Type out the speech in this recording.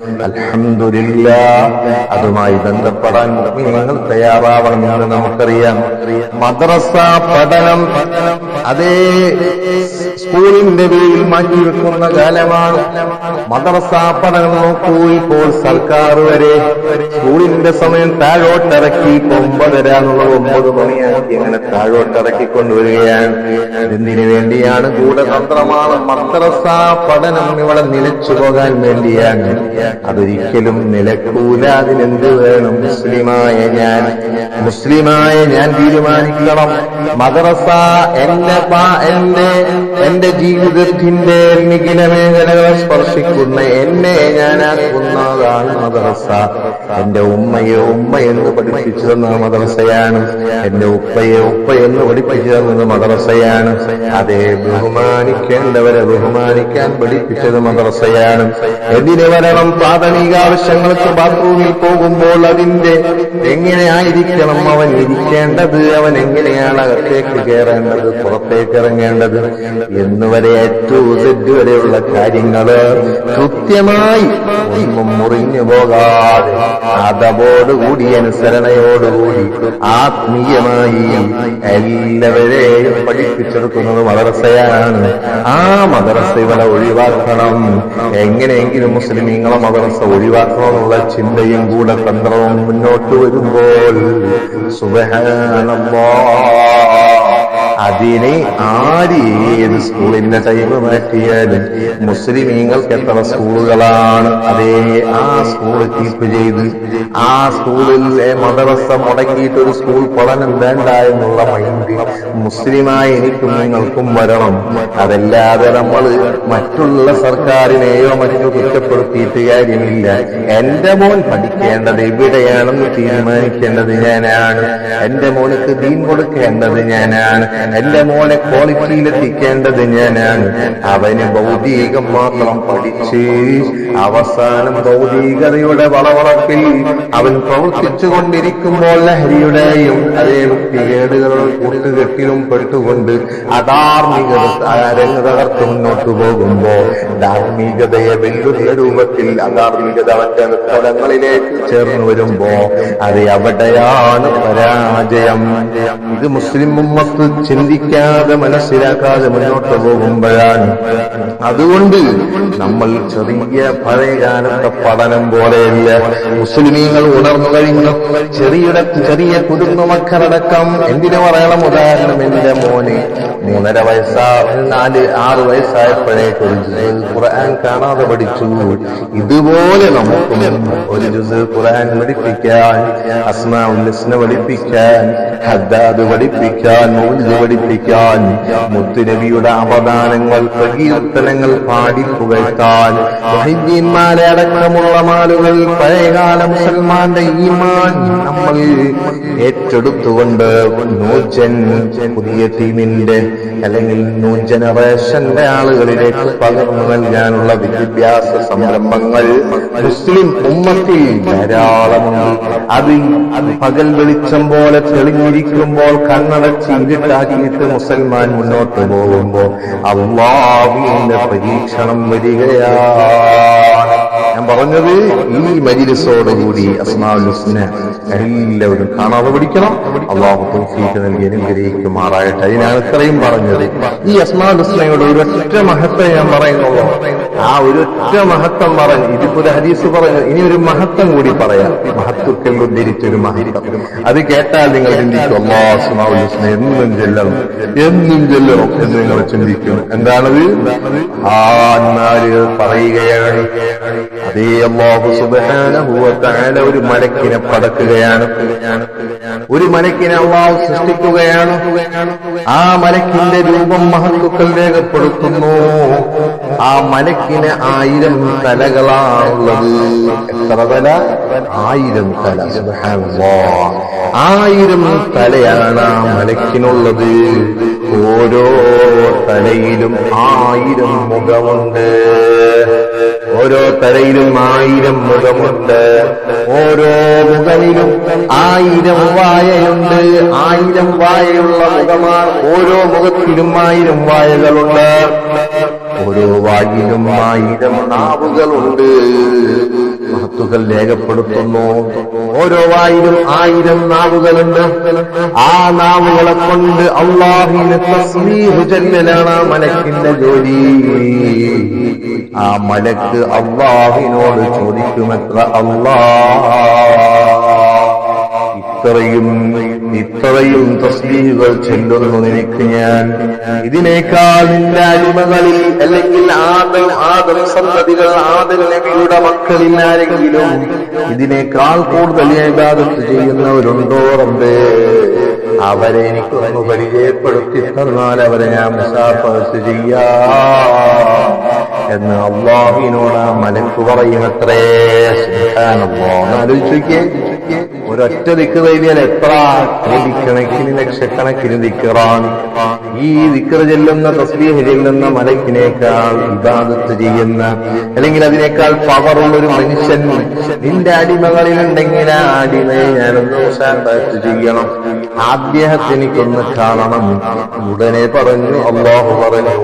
അൽഹംദുലില്ല അതുമായി ബന്ധപ്പെടാൻ നിങ്ങൾ തയ്യാറാവണം എന്ന് നമുക്കറിയാം. മദ്രസ പഠനം അതേ സ്കൂളിന്റെ പേരിൽ മാറ്റിവെക്കുന്ന കാലമാണ്. മദ്രസ പഠനം നോക്കൂ ഇപ്പോൾ സർക്കാർ വരെ സ്കൂളിന്റെ സമയം താഴോട്ടിറക്കി ഇപ്പൊ ഒമ്പതര എന്നുള്ള ഒമ്പത് മണിയാക്കി അങ്ങനെ താഴോട്ടിറക്കി കൊണ്ടുവരികയാണ്. എന്തിനു വേണ്ടിയാണ്? ഗൂഢതന്ത്രമാണ്. മദ്രസ പഠനം ഇവിടെ നിലച്ചു പോകാൻ വേണ്ടിയാണ്. അതൊരിക്കലും നിലക്കൂല. അതിനെന്ത് വേണം? മുസ്ലിമായ ഞാൻ. മുസ്ലിമായ ഞാൻ തീരുമാനിക്കണം. മദ്രസ എന്റെ എന്റെ എന്റെ ജീവിതത്തിന്റെ മികില മേഖലകളെ സ്പർശിക്കുന്ന എന്നെ ഞാനാക്കുന്നതാണ് മദ്രസ. എന്റെ ഉമ്മയെ ഉമ്മ എന്ന് പഠിപ്പിച്ചു തന്ന മദ്രസയാണ്. എന്റെ ഉപ്പയെ ഉപ്പ എന്ന് പഠിപ്പിച്ചു തന്നത് മദ്രസയാണ്. അതെ ബഹുമാനിക്കേണ്ടവരെ ബഹുമാനിക്കാൻ പഠിപ്പിച്ചത് മദ്രസയാണ്. എതിരെ വരണം? പ്രാഥമിക ആവശ്യങ്ങൾക്ക് ബാത്റൂമിൽ പോകുമ്പോൾ അതിന്റെ എങ്ങനെ ആയിരിക്കണം അവൻ ഇരിക്കേണ്ടത്? അവൻ എങ്ങനെയാണ് അകത്തേക്ക് കയറേണ്ടത്? പുറത്തേക്ക് ഇറങ്ങേണ്ടത്? എന്നുവരെ ഏറ്റവും സെറ്റ് വരെയുള്ള കാര്യങ്ങൾ കൃത്യമായി ഒന്നും മുറിഞ്ഞു പോകാതെ അതവോടുകൂടി അനുസരണയോടുകൂടി ആത്മീയമായി എല്ലാവരെയും പഠിപ്പിച്ചെടുക്കുന്നത് മദ്രസയാണ്. ആ മദ്രസ ഇവിടെ ഒഴിവാക്കണം. എങ്ങനെയെങ്കിലും മുസ്ലിമീങ്ങളെ മദ്രസ ഒഴിവാക്കണമെന്നുള്ള ചിന്തയും കൂടെ തന്ത്രവും മുന്നോട്ട് വരുമ്പോൾ സുബഹാനല്ലാ അതിനെ ആര് ഏത് സ്കൂളിന്റെ ടൈം മാറ്റിയാലും മുസ്ലിമീങ്ങൾക്ക് എത്ര സ്കൂളുകളാണ്. അതേ ആ സ്കൂൾ കീപ്പ് ചെയ്ത് ആ സ്കൂളിലെ മദ്രസ മുടക്കിയിട്ട് ഒരു സ്കൂൾ പഠനം വേണ്ട എന്നുള്ള മൈൻഡ് മുസ്ലിമായി എനിക്കും നിങ്ങൾക്കും വരണം. അതല്ലാതെ നമ്മൾ മറ്റുള്ള സർക്കാരിനെയോ മറ്റോ കുറ്റപ്പെടുത്തിയിട്ട് കാര്യമില്ല. എന്റെ മോൻ പഠിക്കേണ്ടത് എവിടെയാണെന്ന് തീരുമാനിക്കേണ്ടത് ഞാനാണ്. എന്റെ മോനക്ക് ദീൻ കൊടുക്കേണ്ടത് ഞാനാണ്. എന്റെ മോനെ ക്വാളിറ്റിയിലെത്തിക്കേണ്ടത് ഞാനാണ്. അവന് ഭൗതികം മാത്രം പഠിച്ച് അവസാനം ഭൗതികതയുടെ വളവളപ്പിൽ അവൻ പ്രവർത്തിച്ചു കൊണ്ടിരിക്കുമ്പോൾ ലഹരിയുടെയും അതേ വൃത്തികേടുകളുടെ കൂട്ടുകെട്ടിലും പെട്ടുകൊണ്ട് അധാർമികത രംഗ തകർത്ത് മുന്നോട്ട് ധാർമ്മികതയെ വെല്ലുന്ന രൂപത്തിൽ അധാർമികത അവന്റെ സ്ഥലങ്ങളിലേക്ക് ചേർന്ന് വരുമ്പോ അത് അവിടെയാണ് പരാജയം? ഇത് മുസ്ലിം ഉമ്മത്ത് ചിന്തിക്കാതെ മനസ്സിലാക്കാതെ മുന്നോട്ട് പോകുമ്പോഴാണ്. അതുകൊണ്ട് നമ്മൾ ചെറിയ പഴയകാലത്തെ പഠനം പോലെയല്ല മുസ്ലിമീങ്ങൾ ഉണർന്നു കഴിഞ്ഞു. ചെറിയ ചെറിയ കുടുംബ മക്കളടക്കം എന്തിനു പറയണം? ഉദാഹരണം എന്റെ മോന് മൂന്നര വയസ്സാ നാല് ആറ് വയസ്സായപ്പോഴേ ഖുർആൻ കാണാതെ പഠിച്ചു. ഇതുപോലെ നമുക്കും ഒരു ജുസ് ഖുർആൻ പഠിപ്പിക്കാൻ അസ്മാ ഉല്ലസ്ന പഠിപ്പിക്കാൻ ഹദ്ദാദ് പഠിപ്പിക്കാൻ മൗലിദ് പഠിപ്പിക്കാൻ മുത്തുനബിയുടെ അവദാനങ്ങൾ പ്രകീർത്തനങ്ങൾ പാടി പുകഴ്ത്താൻ ഹിന്ദിന്മാരെ അടക്കമുള്ള മാലുകൾ പഴയകാല മുസൽമാന്റെ ഈമാൻ നമ്മൾ ഏറ്റെടുത്തുകൊണ്ട് നൂജൻ പുതിയ ടീമിന്റെ അല്ലെങ്കിൽ ന്യൂ ജനറേഷന്റെ ആളുകളിലേക്ക് പകർന്നു നൽകാനുള്ള വിദ്യാഭ്യാസ സംരംഭങ്ങൾ മുസ്ലിം ഉമ്മത്തിൽ ധാരാളമുണ്ട്. അത് പകൽ വെളിച്ചം പോലെ തെളിഞ്ഞിരിക്കുമ്പോൾ കണ്ണടച്ച് ഇരുട്ടാക്കിയിട്ട് മുസൽമാൻ മുന്നോട്ട് പോകുമ്പോ അള്ളാഹുവിന്റെ പരീക്ഷണം വരികയാണ്. ഞാൻ പറഞ്ഞത് ഈ മജിലിസോടുകൂടി അസ്മാലുസ്ന എല്ലാവരും കാണാതെ പിടിക്കണം. അള്ളാഹു തോഫീക്ക് നൽകി അനുഗ്രഹിക്കുമാറായിട്ട് അതിനാണ് ഇത്രയും പറഞ്ഞത്. ഈ അസ്മാവുസ്നയുടെ ഒരൊറ്റ മഹത്വം ഞാൻ പറയുന്നുള്ളൂ. ആ ഒരൊറ്റ മഹത്വം പറഞ്ഞു ഇതിപ്പോ ഒരു ഹദീസ് പറഞ്ഞു ഇനി ഒരു മഹത്വം കൂടി പറയാം. മഹത്വത്തിൽ ഉദ്ധരിച്ചൊരു മഹത്വം. അത് കേട്ടാൽ നിങ്ങൾ ചിന്തിക്കും അള്ളാഹ് അസ്മാലുസ്ന എന്നും ചെല്ലണം എന്നും ചെല്ലണം എന്ന് നിങ്ങൾ ചിന്തിക്കും. എന്താണത്? ആ എന്നാൽ പറയുകയാണ്. അതേ അള്ളാഹു തആല ഒരു മലക്കിനെ പടക്കുകയാണ്. ഒരു മലക്കിനെ അള്ളാഹു സൃഷ്ടിക്കുകയാണ്. ആ മലക്കിന്റെ രൂപം മഹത്തുക്കൾ രേഖപ്പെടുത്തുന്നു. ആ മലക്കിന് ആയിരം തലകളാണുള്ളത്. എത്ര തല? ആയിരം തല. ആയിരം തലയാണ് ആ മലക്കിനുള്ളത്. ഓരോ തലയിലും ആയിരം മുഖമുണ്ട്. ഓരോ തലയിലും ആയിരം മുഖമുണ്ട്. ഓരോ മുഖമിലും ആയിരം വായയുണ്ട്. ആയിരം വായയുള്ള മുഖമാണ്. ഓരോ മുഖത്തിലും ആയിരം വായകളുണ്ട്. ഓരോ വായിലും ആയിരം നാവുകളുണ്ട്. മഹത്തുകൾ രേഖപ്പെടുത്തുന്നു. ഓരോ വായിലും ആയിരം നാവുകളുണ്ട്. ആ നാവുകളെ കൊണ്ട് അള്ളാഹിന് തസ്മീഹ് മനക്കിന്റെ ജോലി. ആ മലക്ക് അള്ളാഹിനോട് ചോദിക്കുമെത്ര അള്ളാ. ഇത്രയും ഇത്രയും തസ്ലീഹുകൾ ചെല്ലുന്നു നിനക്ക് ഞാൻ. ഇതിനേക്കാൾ നിന്റെ അടിമകളിൽ അല്ലെങ്കിൽ ആദം ആദം സന്തതികൾ ആദം നബിയുടെ മക്കളിൽ ആരെങ്കിലും ഇതിനേക്കാൾ കൂടുതൽ ഏകാദത്ത് ചെയ്യുന്നവരുണ്ടോ റബ്ബേ അവരെ എനിക്കൊന്ന് പരിചയപ്പെടുത്തി തന്നാൽ അവരെ ഞാൻ മുസാഫസ് ചെയ്യാം. എന്ന് അള്ളാഹുവിനോട് ആ മലക്ക് പറയുമത്രേ ആലോചിച്ചേ ഒരൊറ്റ ദിക്ക് കഴിഞ്ഞാൽ എത്ര കോടിക്കണക്കിന് ലക്ഷക്കണക്കിന് ദിക്കറാണ്. ഈ ദിക്കറ് ചെല്ലുന്ന തസ്ബീഹ് ചെല്ലുന്ന മലക്കിനേക്കാൾ ഇബാദത്ത് ചെയ്യുന്ന അല്ലെങ്കിൽ അതിനേക്കാൾ പവറുള്ള ഒരു മനുഷ്യൻ നിന്റെ അടിമകളിലുണ്ടെങ്കിൽ ആ അടിമയെ ഞാനൊന്ന് മുസാഫത്ത് ചെയ്യണം. അദ്ദേഹത്തെ എനിക്കൊന്ന് കാണണം. ഉടനെ പറഞ്ഞു അള്ളാഹു പറഞ്ഞു